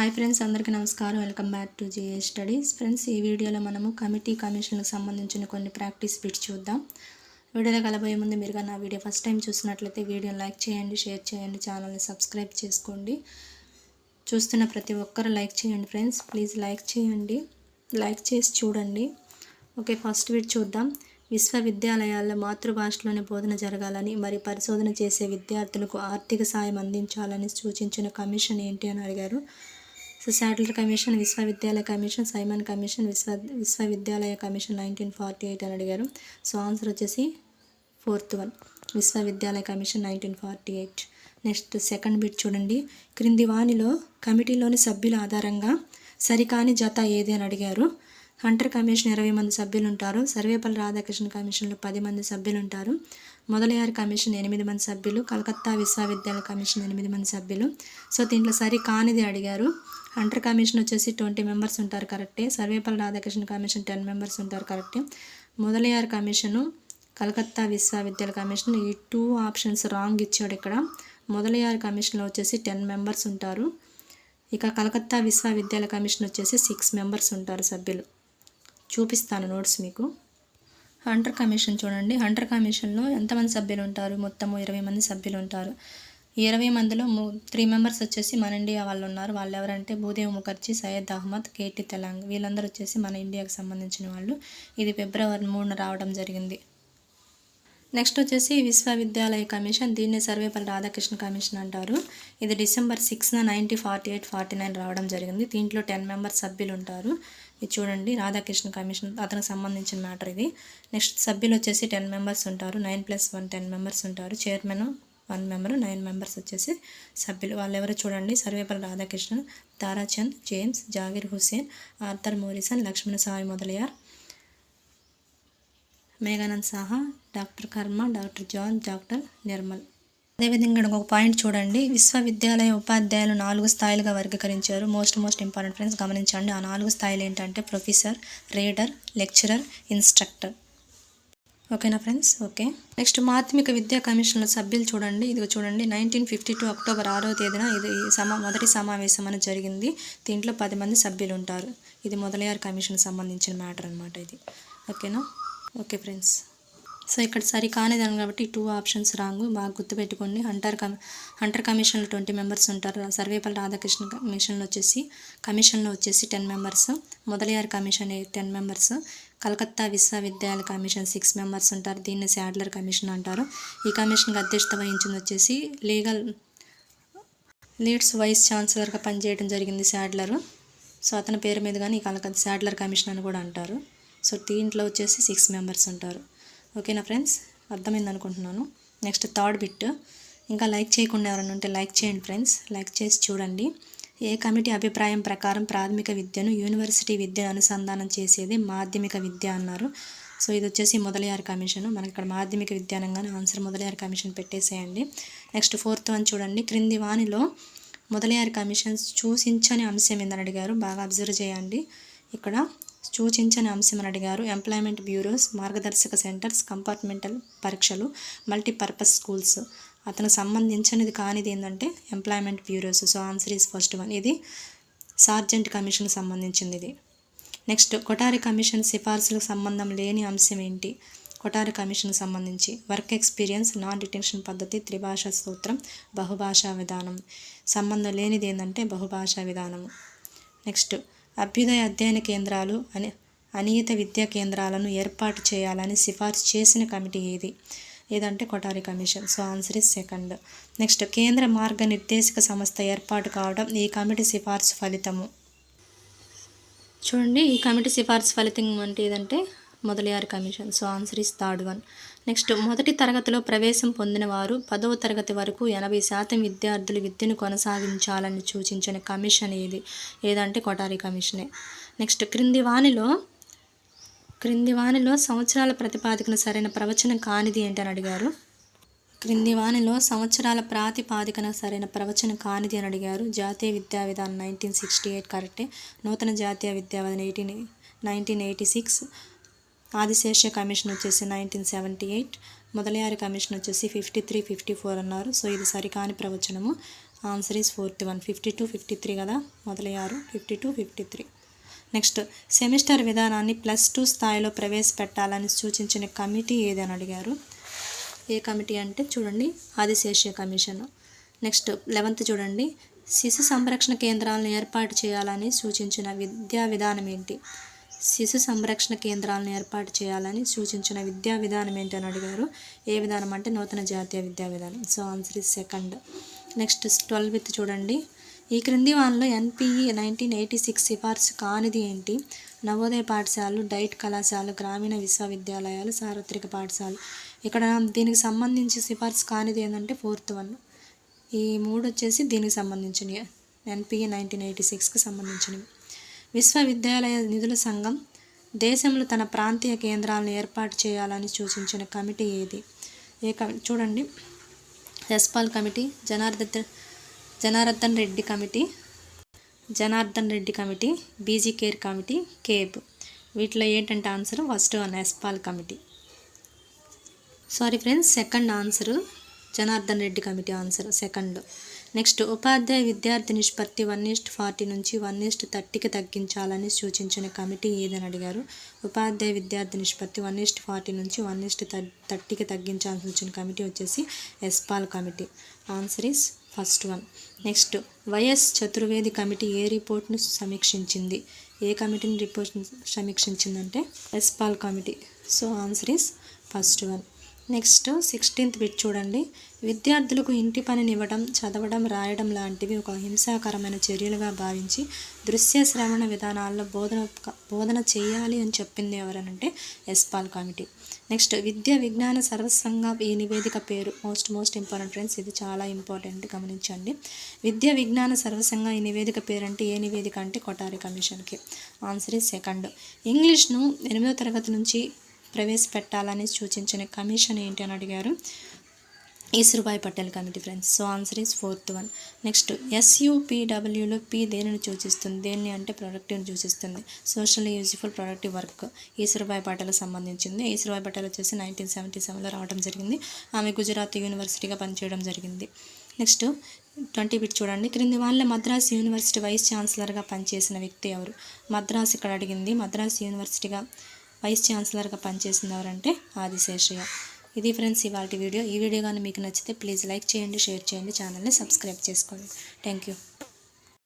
Hi friends అందరికీ నమస్కారం. Welcome back to GA studies friends ఈ వీడియోలో మనము కమిటీ కమిషన్లకు సంబంధించిన కొన్ని ప్రాక్టీస్ బిట్స్ చూద్దాం. వీడియోలో కలబోయే ముందు మీరుగా నా వీడియో ఫస్ట్ టైం చూసినట్లయితే వీడియోని లైక్ చేయండి షేర్ చేయండి ఛానల్ని సబ్స్క్రైబ్ చేసుకోండి. చూస్తున్న ప్రతి ఒక్కరు లైక్ చేయండి ఫ్రెండ్స్ ప్లీజ్ లైక్ చేయండి. లైక్ చేసి చూడండి. ఓకే ఫస్ట్ బిట్ చూద్దాం. విశ్వవిద్యాలయాల్లో మాతృభాషలోనే బోధన జరగాలని మరి పరిశోధన చేసే విద్యార్థులకు ఆర్థిక సాయం అందించాలని సూచించిన కమిషన్ ఏంటి అని అడిగారు. సో కమిషన్ విశ్వవిద్యాలయ కమిషన్ సైమన్ కమిషన్ విశ్వ విశ్వవిద్యాలయ కమిషన్ నైన్టీన్ ఫార్టీ ఎయిట్ అని అడిగారు. సో ఆన్సర్ వచ్చేసి ఫోర్త్ వన్. విశ్వవిద్యాలయ commission nineteen forty eight next second bit చూడండి. క్రింది వానిలో కమిటీలోని సభ్యుల ఆధారంగా సరికాని జత ఏది అని అడిగారు. హంటర్ కమిషన్ ఇరవై మంది సభ్యులు ఉంటారు సర్వేపల్లి రాధాకృష్ణ కమిషన్లో పది మంది సభ్యులు ఉంటారు మొదలయారు కమిషన్ ఎనిమిది మంది సభ్యులు. కలకత్తా విశ్వవిద్యాలయ కమిషన్ ఎనిమిది మంది సభ్యులు. సో దీంట్లో సరి కానిది అడిగారు. హంటర్ కమిషన్ వచ్చేసి ట్వంటీ మెంబర్స్ ఉంటారు కరెక్టే. Sarvepalli Radhakrishna commission ten members ఉంటారు కరెక్టే. మొదలయారు కమిషను. కలకత్తా విశ్వవిద్యాలయ కమిషన్ ఈ టూ ఆప్షన్స్ రాంగ్ ఇచ్చాడు ఇక్కడ. మొదలయారు కమిషన్లో వచ్చేసి టెన్ మెంబర్స్ ఉంటారు. ఇక కలకత్తా విశ్వవిద్యాలయ కమిషన్ వచ్చేసి సిక్స్ మెంబర్స్ ఉంటారు సభ్యులు. చూపిస్తాను నోట్స్ మీకు. హంటర్ కమిషన్ చూడండి. హంటర్ కమిషన్లో ఎంతమంది సభ్యులు ఉంటారు? మొత్తము ఇరవై మంది సభ్యులు ఉంటారు. ఇరవై మందిలో త్రీ మెంబర్స్ వచ్చేసి మన ఇండియా వాళ్ళు ఉన్నారు. వాళ్ళు ఎవరంటే భూదేవ్ ముఖర్జీ సయ్యద్ అహ్మద్ కేటీ తెలంగ్ వీళ్ళందరూ వచ్చేసి మన ఇండియాకి సంబంధించిన వాళ్ళు. ఇది ఫిబ్రవరి మూడున రావడం జరిగింది. నెక్స్ట్ వచ్చేసి విశ్వవిద్యాలయ కమిషన్. దీన్నే సర్వేపల్లి రాధాకృష్ణ కమిషన్ అంటారు. ఇది December సిక్స్న ninety forty eight forty nine రావడం జరిగింది. దీంట్లో టెన్ మెంబర్స్ సభ్యులు ఉంటారు. ఇది చూడండి రాధాకృష్ణ కమిషన్ అతనికి సంబంధించిన మ్యాటర్ ఇది. నెక్స్ట్ సభ్యులు వచ్చేసి టెన్ మెంబర్స్ ఉంటారు nine plus one ten members ఉంటారు. Chairman one member nine members వచ్చేసి సభ్యులు. వాళ్ళు చూడండి Sarvepalli Radhakrishna Tarachand James Zakir Hussain Arthur Morrison Lakshmana Sai Mudaliar Meghnad Saha doctor Karma doctor John doctor Nirmal. అదేవిధంగా ఒక point చూడండి. విశ్వవిద్యాలయ ఉపాధ్యాయులు నాలుగు స్థాయిలుగా వర్గీకరించారు. మోస్ట్ మోస్ట్ ఇంపార్టెంట్ ఫ్రెండ్స్ గమనించండి. ఆ నాలుగు స్థాయిలు ఏంటంటే ప్రొఫెసర్ రీడర్ లెక్చరర్ ఇన్స్ట్రక్టర్ ఓకేనా ఫ్రెండ్స్ ఓకే నెక్స్ట్ మాధ్యమిక విద్యా కమిషన్ల సభ్యులు చూడండి. ఇది చూడండి. నైన్టీన్ ఫిఫ్టీ టూ అక్టోబర్ ఆరో తేదీన ఇది సమా మొదటి సమావేశం అని జరిగింది. దీంట్లో పది మంది సభ్యులు ఉంటారు. ఇది మొదలయ్యారు కమిషన్ సంబంధించిన మ్యాటర్ అనమాట ఇది. ఓకేనా ఓకే ఫ్రెండ్స్ సో ఇక్కడ సరి కానిదని కాబట్టి టూ ఆప్షన్స్ రాంగ్. బాగా గుర్తుపెట్టుకోండి. హంటర్ కమి హంటర్ కమిషన్లో ట్వంటీ మెంబర్స్ ఉంటారు. సర్వేపల్లి రాధాకృష్ణ కమిషన్లో వచ్చేసి కమిషన్లో వచ్చేసి ten members Mudaliar commission ten members Calcutta విశ్వవిద్యాలయ కమిషన్ సిక్స్ మెంబర్స్ ఉంటారు. దీన్ని శాడ్లర్ కమిషన్ అంటారు. ఈ కమిషన్కి అధ్యక్షత వహించింది వచ్చేసి లీగల్ లీడ్స్ వైస్ ఛాన్సలర్గా పనిచేయడం జరిగింది శాడ్లరు సో అతని పేరు మీద కానీ ఈ కలకత్తా శాడ్లర్ కమిషన్ అని కూడా అంటారు. సో దీంట్లో వచ్చేసి సిక్స్ మెంబర్స్ ఉంటారు. ఓకేనా ఫ్రెండ్స్? అర్థమైంది అనుకుంటున్నాను నెక్స్ట్ థర్డ్ బిట్. ఇంకా లైక్ చేయకుండా ఎవరైనా ఉంటే లైక్ చేయండి ఫ్రెండ్స్. లైక్ చేసి చూడండి. ఏ కమిటీ అభిప్రాయం ప్రకారం ప్రాథమిక విద్యను యూనివర్సిటీ విద్యను అనుసంధానం చేసేది మాధ్యమిక విద్య అన్నారు. సో ఇది వచ్చేసి మొదలయారు కమిషన్. మనకి ఇక్కడ మాధ్యమిక విద్య అనగానే ఆన్సర్ మొదలయారు కమిషన్ పెట్టేసేయండి. నెక్స్ట్ ఫోర్త్ వన్ చూడండి. క్రింది వానిలో మొదలయారు కమిషన్ సూచించని అంశం ఏందని అడిగారు. బాగా అబ్జర్వ్ చేయండి. ఇక్కడ సూచించని అంశం అడిగారు. ఎంప్లాయ్మెంట్ బ్యూరోస్ మార్గదర్శక సెంటర్స్ కంపార్ట్మెంటల్ పరీక్షలు మల్టీపర్పస్ స్కూల్స్. అతను సంబంధించినది కానిది ఏంటంటే employment bureaus. So answer is first one. ఇది సార్జెంట్ కమిషన్ సంబంధించింది ఇది నెక్స్ట్ కొటారి కమిషన్ సిఫార్సులకు సంబంధం లేని అంశం ఏంటి? కొటారి కమిషన్కి సంబంధించి. వర్క్ ఎక్స్పీరియన్స్ నాన్ డిటెన్షన్ పద్ధతి త్రిభాషా సూత్రం బహుభాషా విధానం. సంబంధం లేనిది ఏంటంటే బహుభాషా విధానం. నెక్స్ట్ అభ్యుదయ అధ్యయన కేంద్రాలు అని అనియత విద్యా కేంద్రాలను ఏర్పాటు చేయాలని సిఫార్సు చేసిన కమిటీ ఏది? ఏదంటే Kothari commission. So answer is second. Next కేంద్ర మార్గనిర్దేశక సంస్థ ఏర్పాటు కావడం ఈ కమిటీ సిఫార్సు ఫలితము. చూడండి ఈ కమిటీ సిఫార్సు ఫలితం అంటే ఏదంటే Mudaliar commission. So answer is third one. Next మొదటి తరగతిలో ప్రవేశం పొందిన వారు పదవ తరగతి వరకు ఎనభై శాతం విద్యార్థులు విద్యను కొనసాగించాలని సూచించిన కమిషన్ ఏది? ఏదంటే కొటారి కమిషనే. నెక్స్ట్ క్రింది వాణిలో క్రింది వాణిలో సంవత్సరాల ప్రతిపాదికన సరైన ప్రవచనం కానిది ఏంటని అడిగారు? క్రింది వాణిలో సంవత్సరాల ప్రాతిపాదికన సరైన ప్రవచనం కానిది అని అడిగారు. జాతీయ విద్యా విధానం నైన్టీన్ సిక్స్టీ ఎయిట్ కరెక్టే. నూతన జాతీయ విద్యా విధానం eighteen nineteen eighty six Adishesha commission వచ్చేసి nineteen seventy eight Mudaliar commission వచ్చేసి ఫిఫ్టీ త్రీ ఫిఫ్టీ ఫోర్ అన్నారు. సో ఇది సరికాని ప్రవచనము. Answer is fourth one fifty two fifty three కదా? మొదలయ్యారు. Fifty two fifty three next semester విధానాన్ని ప్లస్ టూ స్థాయిలో ప్రవేశపెట్టాలని సూచించిన కమిటీ ఏదని అడిగారు? ఏ కమిటీ అంటే చూడండి ఆదిశేష కమిషన్. నెక్స్ట్ లెవెంత్ చూడండి. శిశు సంరక్షణ కేంద్రాలను ఏర్పాటు చేయాలని సూచించిన విద్యా విధానం ఏంటి? శిశు సంరక్షణ కేంద్రాలను ఏర్పాటు చేయాలని సూచించిన విద్యా విధానం ఏంటి అని అడిగారు. ఏ విధానం అంటే నూతన జాతీయ విద్యా విధానం. So answer is second. Next twelve with చూడండి. ఈ క్రింది వానలో ఎన్పిఈ నైన్టీన్ ఎయిటీ సిక్స్ సిఫార్సు కానిది ఏంటి? నవోదయ పాఠశాలలు డైట్ కళాశాలలు గ్రామీణ విశ్వవిద్యాలయాలు సార్వత్రిక పాఠశాలలు. ఇక్కడ దీనికి సంబంధించి సిఫార్సు కానిది ఏంటంటే ఫోర్త్ వన్. ఈ మూడు వచ్చేసి దీనికి సంబంధించినవి ఎన్పిఈ నైన్టీన్ ఎయిటీ సిక్స్కి సంబంధించినవి. విశ్వవిద్యాలయ నిధుల సంఘం దేశంలో తన ప్రాంతీయ కేంద్రాలను ఏర్పాటు చేయాలని సూచించిన కమిటీ ఏది? ఏ కమి చూడండి. Yashpal committee Janardhan Janardhan Reddy committee Janardhan Reddy committee B G Kher committee CABE. వీటిలో ఏంటంటే answer? First one Yashpal committee. Sorry friends second answer Janardhan Reddy committee answer second. Next ఉపాధ్యాయ విద్యార్థి నిష్పత్తి వన్ ఈస్ట్ ఫార్టీ నుంచి one is to థర్టీకి తగ్గించాలని సూచించిన committee ఏదని అడిగారు. ఉపాధ్యాయ విద్యార్థి నిష్పత్తి వన్ ఈస్ట్ ఫార్టీ నుంచి వన్ ఈస్ట్ థర్టీకి తగ్గించాలని సూచించిన కమిటీ వచ్చేసి Yashpal committee. Answer is first one. Next Y S Chaturvedi committee ఏ రిపోర్ట్ను సమీక్షించింది? ఏ కమిటీని report సమీక్షించిందంటే Yashpal committee. So answer is first one. Next sixteenth bit చూడండి. విద్యార్థులకు ఇంటి పనిని ఇవ్వడం చదవడం రాయడం లాంటివి ఒక హింసాకరమైన చర్యలుగా భావించి దృశ్య శ్రవణ విధానాల్లో బోధన బోధన చేయాలి అని చెప్పింది ఎవరనంటే ఎస్పాల్ కమిటీ నెక్స్ట్ విద్య విజ్ఞాన సర్వస్వంగా ఈ నివేదిక పేరు. మోస్ట్ మోస్ట్ ఇంపార్టెంట్ ఫ్రెండ్స్ ఇది చాలా ఇంపార్టెంట్ గమనించండి. విద్య విజ్ఞాన సర్వస్వంగా ఈ నివేదిక పేరు అంటే ఏ నివేదిక అంటే కొటారి కమిషన్కి. ఆన్సర్ ఇస్ సెకండ్ ఇంగ్లీష్ను ఎనిమిదో తరగతి నుంచి ప్రవేశపెట్టాలని సూచించిన కమిషన్ ఏంటి అని అడిగారు. Ishwarbhai Patel committee friends. So answer is fourth one. Next ఎస్యూపీడబ్ల్యూలో P దేనిని సూచిస్తుంది? దేన్ని అంటే ప్రొడక్టివ్ని సూచిస్తుంది. Social useful productive work Ishwarbhai Patel సంబంధించింది. ఈసురుబాయ్ పటేల్ వచ్చేసి నైన్టీన్ సెవెంటీ సెవెన్లో రావడం జరిగింది. ఆమె గుజరాత్ యూనివర్సిటీగా పనిచేయడం జరిగింది. నెక్స్ట్ ట్వంటీ బిట్ చూడండి. క్రింది వాళ్ళ మద్రాస్ యూనివర్సిటీ వైస్ ఛాన్సలర్గా పనిచేసిన వ్యక్తి ఎవరు? మద్రాస్ ఇక్కడ అడిగింది. మద్రాస్ యూనివర్సిటీగా వైస్ ఛాన్సలర్గా పనిచేసింది ఎవరంటే ఆదిశేషయ్య ఇది ఫ్రెండ్స్ ఇవాళ వీడియో. ఈ వీడియో కానీ మీకు నచ్చితే ప్లీజ్ లైక్ చేయండి షేర్ చేయండి ఛానల్ని సబ్స్క్రైబ్ చేసుకోండి. Thank you